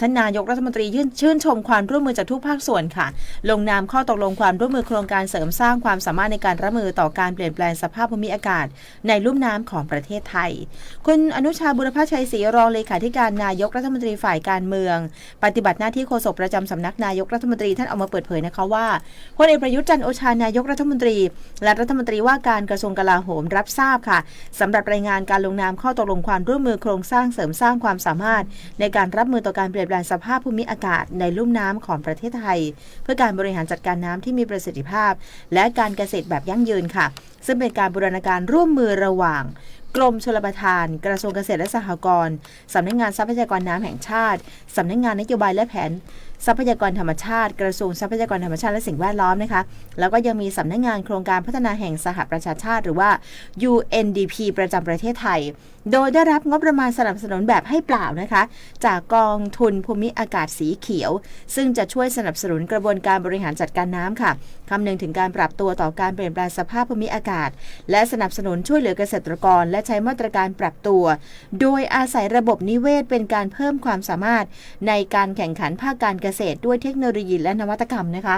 ท่านนายกรัฐมนตรียื่นชื่นชมความร่วมมือจากทุกภาคส่วนค่ะ ลงนามข้อตกลงความร่วมมือโครงการเสริมสร้างความสามารถในการรับมือต่อการเปลี่ยนแปลงสภาพภูมิอากาศ ในลุ่มน้ำของประเทศไทย คุณอนุชาบุรพชัยศรีรองเลขาธิการนายกรัฐมนตรีฝ่ายการเมือง ปฏิบัติหน้าที่โฆษกประจำสำนักนายกรัฐมนตรีท่านออกมาเปิดเผยนะคะว่าพลเอกประยุทธ์จันโอชานายกรัฐมนตรี และรัฐมนตรีว่าการกระทรวงกลาโหมรับทราบค่ะสำหรับรายงานการลงนามข้อตกลงความร่วมมือโครงสร้างเสริมสร้างความสามารถ ในการรับมือต่อการเปลี่ยนแปลงสภาพภูมิอากาศในลุ่มน้ำของประเทศไทย เพื่อการบริหารจัดการน้ำที่มีประสิทธิภาพ และการเกษตรแบบยั่งยืนค่ะ ซึ่งเป็นการบูรณาการร่วมมือระหว่างกรมชลประทาน กระทรวงเกษตรและสหกรณ์สำนักงานทรัพยากรน้ำแห่งชาติ สำนักงานนโยบายและแผน ทรัพยากรธรรมชาติ กระทรวงทรัพยากรธรรมชาติและสิ่งแวดล้อมนะคะ แล้วก็ยังมีสำนักงานโครงการพัฒนาแห่งสหประชาชาติ หรือว่า UNDP ประจำประเทศไทย โดยได้รับงบประมาณสนับสนุนแบบให้เปล่านะคะ จากกองทุนภูมิอากาศสีเขียว ซึ่งจะช่วยสนับสนุนกระบวนการบริหารจัดการน้ำค่ะคำนึงถึงการปรับตัวต่อการเปลี่ยนแปลงสภาพภูมิอากาศ และสนับสนุนช่วยเหลือเกษตรกร และใช้มาตรการปรับตัว โดยอาศัยระบบนิเวศเป็นการเพิ่มความสามารถในการแข่งขันภาคการเกษตรด้วยเทคโนโลยีและนวัตกรรมนะคะ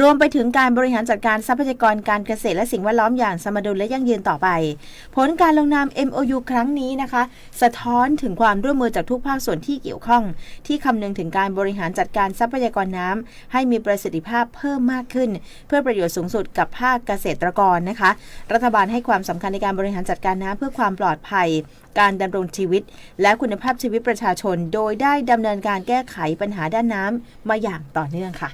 รวมไปถึงการบริหารจัดการทรัพยากรการเกษตรและสิ่งแวดล้อมอย่างสมดุลและยั่งยืนต่อไป ผลการลงนาม MOU ครั้งนี้นะคะ สะท้อนถึงความร่วมมือจากทุกภาคส่วนที่เกี่ยวข้อง ที่คำนึงถึงการบริหารจัดการทรัพยากรน้ำให้มีประสิทธิภาพเพิ่มมากขึ้น เพื่อประโยชน์สูงสุดกับภาคเกษตรกรนะคะ รัฐบาลให้ความสำคัญในการบริหารจัดการน้ำเพื่อความปลอดภัย การดำรงชีวิต และคุณภาพชีวิตประชาชน โดยได้ดำเนินการแก้ไขปัญหาด้านน้ำมาอย่างต่อเนื่องค่ะ